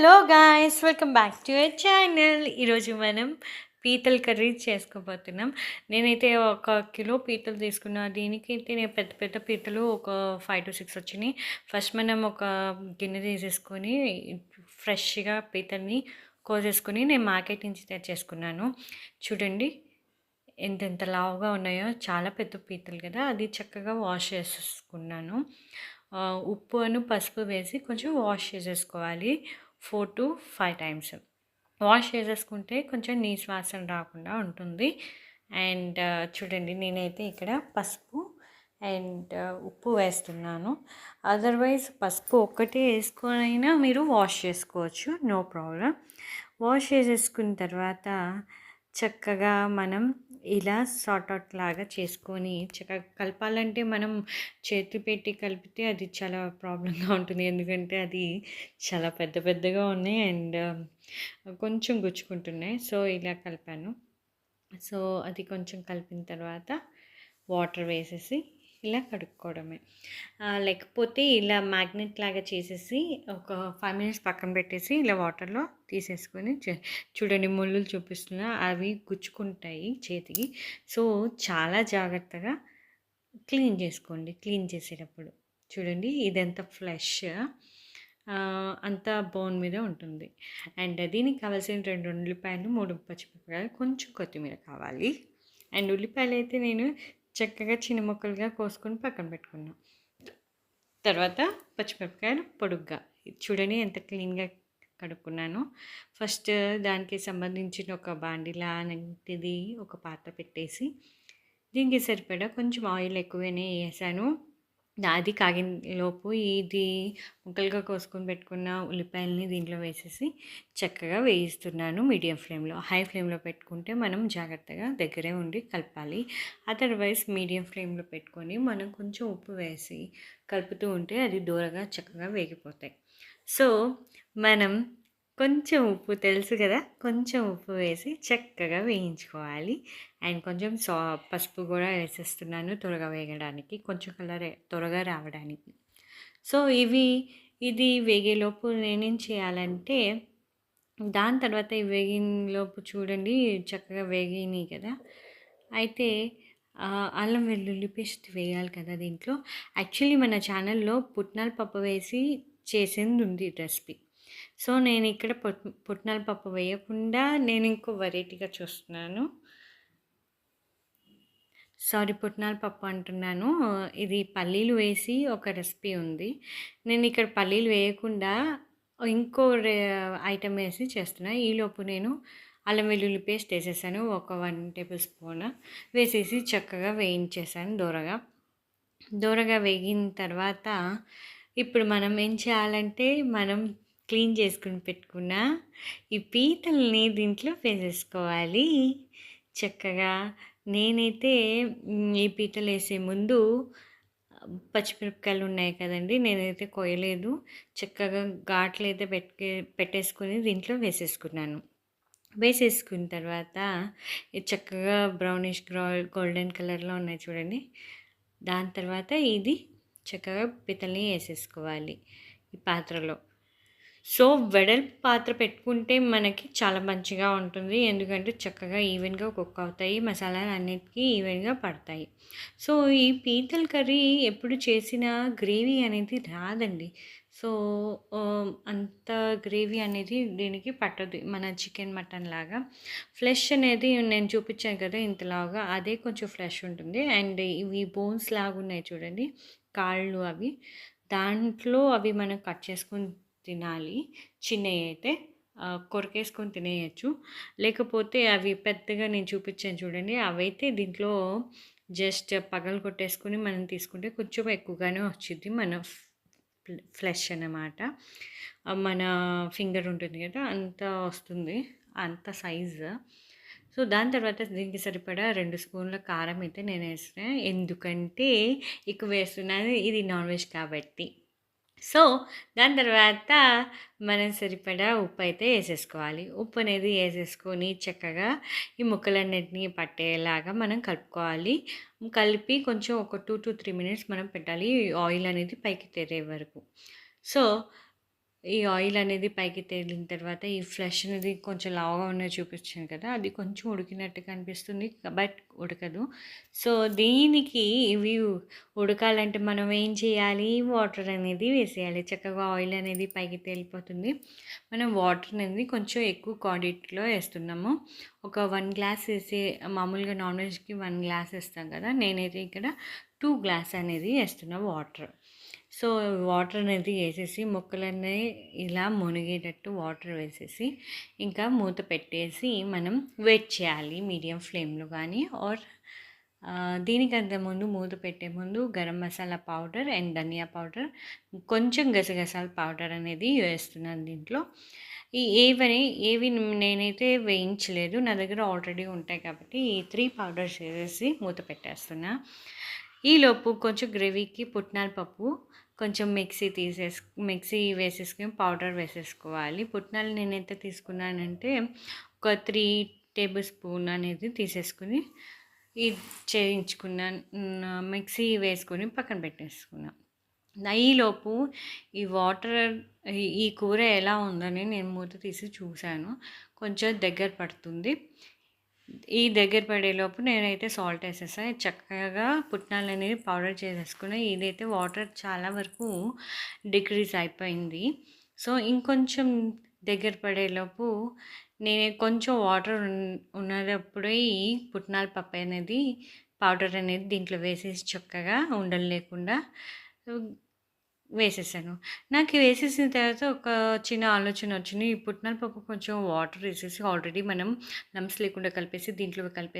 Hello guys welcome back to your channel ఈరోజు మనం పీతల కర్రీ చేసుకోబోతున్నాం. నేనైతే ఒక కిలో పీతలు తీసుకున్నా. దీనికైతే నేను పెద్ద పెద్ద పీతలు ఒక ఫైవ్ టు సిక్స్ వచ్చినాయి. ఫస్ట్ మనం ఒక గిన్నె తీసేసుకొని ఫ్రెష్గా పీతల్ని కోసేసుకొని నేను మార్కెట్ నుంచి తెచ్చేసుకున్నాను. చూడండి ఎంతెంత లావుగా ఉన్నాయో. చాలా పెద్ద పీతలు కదా. అది చక్కగా వాష్ చేసేసుకున్నాను. ఉప్పు అను పసుపు వేసి కొంచెం వాష్ చేసేసుకోవాలి. Four to five times. Wash చేసేసుకుంటే కొంచెం నీచు వాసన రాకుండా ఉంటుంది. అండ్ చూడండి నేనైతే ఇక్కడ పసుపు అండ్ ఉప్పు వేస్తున్నాను. అదర్వైజ్ పసుపు ఒక్కటే వేసుకొనైనా మీరు వాష్ చేసుకోవచ్చు. No problem. వాష్ చేసేసుకున్న తర్వాత చక్కగా మనం ఇలా సార్ట్ అవుట్ లాగా చేసుకొని చక్కగా కలపాలంటే మనం చేతి పెట్టి కలిపితే అది చాలా ప్రాబ్లంగా ఉంటుంది. ఎందుకంటే అది చాలా పెద్ద పెద్దగా ఉన్నాయి అండ్ కొంచెం గుచ్చుకుంటున్నాయి. సో ఇలా కలిపాను. సో అది కొంచెం కలిపిన తర్వాత వాటర్ వేసేసి ఇలా కడుక్కోవడమే. లేకపోతే ఇలా మ్యాగ్నెట్ లాగా చేసేసి ఒక ఫైవ్ మినిట్స్ పక్కన పెట్టేసి ఇలా వాటర్లో తీసేసుకొని చే- చూడండి ముళ్ళు చూపిస్తున్నా అవి గుచ్చుకుంటాయి చేతికి. సో చాలా జాగ్రత్తగా క్లీన్ చేసుకోండి క్లీన్ చేసేటప్పుడు. చూడండి ఇదంతా ఫ్లెష్ అంతా బోన్ మీద ఉంటుంది. అండ్ దీనికి కావాల్సిన రెండు ఉల్లిపాయలు మూడు పచ్చిమిరపకాయలు కొంచెం కొత్తిమీర కావాలి. అండ్ ఉల్లిపాయలు అయితే నేను చక్కగా చిన్న ముక్కలుగా కోసుకొని పక్కన పెట్టుకున్నాను తర్వాత పచ్చిమిరపకాయలు పొడుగ్గా. చూడండి ఎంత క్లీన్గా కడుక్కున్నాను. ఫస్ట్ దానికి సంబంధించిన ఒక బాండిలా అనేది ఒక పాత్ర పెట్టేసి దీనికి సరిపడా కొంచెం ఆయిల్ ఎక్కువనే వేసాను. అది కాగిన లోపు ఇది ముక్కలుగా కోసుకొని పెట్టుకున్న ఉల్లిపాయలని దీంట్లో వేసేసి చక్కగా వేయిస్తున్నాను మీడియం ఫ్లేమ్లో. హై ఫ్లేమ్లో పెట్టుకుంటే మనం జాగ్రత్తగా దగ్గరే ఉండి కలపాలి. అదర్వైజ్ మీడియం ఫ్లేమ్లో పెట్టుకొని మనం కొంచెం ఉప్పు వేసి కలుపుతూ ఉంటే అది దూరగా చక్కగా వేగిపోతాయి. సో మనం కొంచెం ఉప్పు తెలుసు కదా? కొంచెం ఉప్పు వేసి చక్కగా వేయించుకోవాలి. అండ్ కొంచెం సా పసుపు కూడా వేసేస్తున్నాను త్వరగా వేగడానికి కొంచెం కలర్ త్వరగా రావడానికి. సో ఇవి ఇది వేగేలోపు నేనేం చేయాలంటే దాని తర్వాత ఈ వేగినలోపు చూడండి చక్కగా వేగినాయి కదా? అయితే అల్లం వెల్లుల్లి పేస్ట్ వేయాలి కదా దీంట్లో? యాక్చువల్లీ మన ఛానల్లో పుట్నాల పప్పు వేసి చేసింది ఉంది రెసిపీ. సో నేను ఇక్కడ పుట్ పుట్నాల పప్పు వేయకుండా నేను ఇంకో వెరైటీగా చూస్తున్నాను. సారీ పుట్నాల పప్పు అంటున్నాను. ఇది పల్లీలు వేసి ఒక రెసిపీ ఉంది. నేను ఇక్కడ పల్లీలు వేయకుండా ఇంకో ఐటమ్ వేసి చేస్తున్నా. ఈలోపు నేను అల్లం వెల్లుల్లి పేస్ట్ వేసేసాను. ఒక వన్ టేబుల్ స్పూన్ వేసేసి చక్కగా వేయించేసాను దూరగా. దూరగా వేగిన తర్వాత ఇప్పుడు మనం ఏం చేయాలంటే మనం క్లీన్ చేసుకుని పెట్టుకున్న ఈ పీతల్ని దీంట్లో వేసేసుకోవాలి. చక్కగా నేనైతే ఈ పీతలు వేసే ముందు పచ్చిమిరపకాయలు ఉన్నాయి కదండి నేనైతే కొయ్యలేదు చక్కగా ఘాట్లు అయితే పెట్టే పెట్టేసుకుని దీంట్లో వేసేసుకున్నాను. వేసేసుకున్న తర్వాత చక్కగా బ్రౌనిష్ గోల్డెన్ కలర్లో ఉన్నాయి చూడండి. దాని తర్వాత ఇది చక్కగా పితల్ని వేసేసుకోవాలి ఈ పాత్రలో. సో వెడల్పు పాత్ర పెట్టుకుంటే మనకి చాలా మంచిగా ఉంటుంది. ఎందుకంటే చక్కగా ఈవెన్గా కుక్ అవుతాయి. మసాలాలు అన్నిటికీ ఈవెన్గా పడతాయి. సో ఈ పీతల కర్రీ ఎప్పుడు చేసినా గ్రేవీ అనేది రాదండి. సో అంత గ్రేవీ అనేది దీనికి పట్టదు. మన చికెన్ మటన్ లాగా. ఫ్లెష్ అనేది నేను చూపించాను కదా ఇంతలాగా అదే కొంచెం ఫ్లెష్ ఉంటుంది. అండ్ ఇవి బోన్స్ లాగా ఉన్నాయి చూడండి. కాళ్ళు అవి. దాంట్లో అవి మనం కట్ చేసుకుని తినాలి. చిన్నవి అయితే కొరకేసుకొని కొరికేసుకొని తినేయచ్చు. లేకపోతే అవి పెద్దగా నేను చూపించాను చూడండి అవైతే దీంట్లో జస్ట్ పగలు కొట్టేసుకుని మనం తీసుకుంటే కొంచెం ఎక్కువగానే వచ్చింది మన ఫ్లెష్ అన్నమాట. మన ఫింగర్ ఉంటుంది కదా అంత వస్తుంది. అంత సైజు. సో దాని తర్వాత దీనికి సరిపడా రెండు స్పూన్ల కారం అయితే నేను వేసిన ఎందుకంటే ఎక్కువ వేస్తున్నాను ఇది నాన్ వెజ్ కాబట్టి. సో దాని తర్వాత మనం సరిపడా ఉప్పు అయితే వేసేసుకోవాలి ఉప్పు అనేది వేసేసుకొని చక్కగా ఈ ముక్కలన్నిటినీ పట్టేలాగా మనం కలుపుకోవాలి. కలిపి కొంచెం ఒక టూ టు త్రీ మినిట్స్ మనం పెట్టాలి. ఆయిల్ అనేది పైకి తెరే వరకు. సో ఈ ఆయిల్ అనేది పైకి తేలిన తర్వాత ఈ ఫ్లెష్ అనేది కొంచెం లావుగా ఉన్నది చూపించాను కదా అది కొంచెం ఉడికినట్టుగా అనిపిస్తుంది బట్ ఉడకదు. సో దీనికి ఇవి ఉడకాలంటే మనం ఏం చేయాలి? వాటర్ అనేది వేసేయాలి. చక్కగా ఆయిల్ అనేది పైకి తేలిపోతుంది. మనం వాటర్ అనేది కొంచెం ఎక్కువ క్వాంటిటీలో వేస్తున్నాము. ఒక వన్ గ్లాస్ వేసి మామూలుగా నాన్ వెజ్కి వన్ గ్లాస్ వేస్తాం కదా నేనైతే ఇక్కడ టూ గ్లాస్ అనేది వేస్తున్నా వాటర్. సో వాటర్ అనేది వేసేసి ముక్కలన్నీ ఇలా మునిగేటట్టు వాటర్ వేసేసి ఇంకా మూత పెట్టేసి మనం వెయిట్ చేయాలి మీడియం ఫ్లేమ్లో కానీ ఆర్ దీనికంత ముందు మూత పెట్టే ముందు garam masala powder and dhaniya powder కొంచెం గసగసాల పౌడర్ అనేది వేస్తున్నాను దీంట్లో. ఈ ఏవని ఏవి నేనైతే వేయించలేదు నా దగ్గర ఆల్రెడీ ఉంటాయి కాబట్టి ఈ త్రీ పౌడర్స్ వేసేసి మూత పెట్టేస్తున్నా. ఈలోపు కొంచెం గ్రేవీకి పుట్నాల పప్పు కొంచెం మిక్సీ తీసేస్ మిక్సీ వేసేసుకుని పౌడర్ వేసేసుకోవాలి. పుట్నాలు నేనైతే తీసుకున్నానంటే ఒక త్రీ టేబుల్ స్పూన్ అనేది తీసేసుకుని ఇది చేయించుకున్నాను మిక్సీ వేసుకొని పక్కన పెట్టేసుకున్నాను ఈలోపు ఈ వాటర్ ఈ కూర ఎలా ఉందని నేను మూత తీసి చూశాను. కొంచెం దగ్గర పడుతుంది. ఈ దగ్గర పడేలోపు నేనైతే సాల్ట్ వేసేసాను చక్కగా పుట్నాలు అనేది పౌడర్ చేసేసుకుని ఇదైతే వాటర్ చాలా వరకు డిక్రీజ్ అయిపోయింది. సో ఇంకొంచెం దగ్గర పడేలోపు నేను కొంచెం వాటర్ ఉన్నప్పుడే ఈ పుట్నాల పప్పు అనేది పౌడర్ అనేది దీంట్లో వేసేసి చక్కగా ఉండలు లేకుండా వేసేసాను. నాకు వేసేసిన తర్వాత ఒక చిన్న ఆలోచన వచ్చింది. ఈ పుట్నాల పప్పు కొంచెం వాటర్ వేసేసి ఆల్రెడీ మనం లమ్స్ లేకుండా కలిపేసి దీంట్లో కలిపేసి